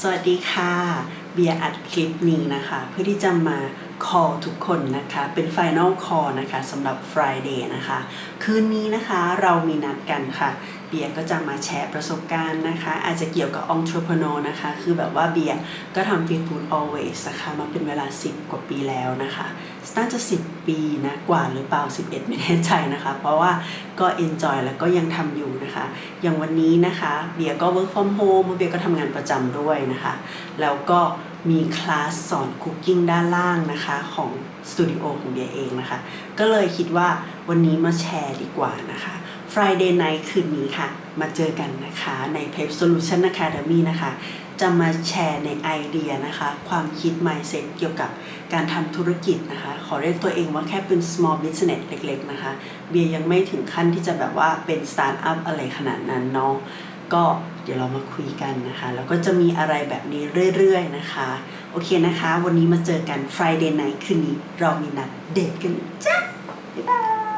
สวัสดีค่ะ เบียร์อัดคลิปนี้นะคะ เพื่อที่จะมาคอทุกคนนะคะ เป็น final call นะคะสำหรับ Friday นะคะ คืนนี้นะคะเรามีนัดกันค่ะ เบียร์ก็จะมาแชร์ประสบการณ์นะคะ อาจจะเกี่ยวกับ entrepreneur นะคะ คือแบบว่าเบียร์ก็ทำ Fit Food Always นะคะมาเป็นเวลา 10 กว่าปีแล้วนะคะ น่าจะ 10 ปีนะกว่าหรือเปล่า 11 ไม่แน่ใจนะคะ เพราะว่าก็ enjoy แล้วก็ยังทำอยู่นะคะ อย่างวันนี้นะคะเบียก็ work from home เบียก็ทำงานประจำด้วยนะคะ แล้วก็มีคลาสสอนคุกกิ้งด้านล่างนะคะของสตูดิโอของเบียเองนะคะ ก็เลยคิดว่าวันนี้มาแชร์ดีกว่านะคะ Friday night คืนนี้ค่ะ มาเจอกันนะคะใน Pep Solution Academy นะคะ จะมาแชร์ในไอเดียนะคะ ความคิด mindset เกี่ยวกับการทำธุรกิจนะคะ ขอเรียกตัวเองว่าแค่เป็น small business เล็กๆนะคะ เบียยังไม่ถึงขั้นที่จะแบบว่าเป็น start up อะไรขนาดนั้นเนาะก็เดี๋ยวเรามาคุยกันนะคะ แล้วก็จะมีอะไรแบบนี้เรื่อยๆนะคะ โอเคนะคะ วันนี้มาเจอกัน Friday night คืนนี้ เรามีนัดเดทกันจ้ะบ๊ายบาย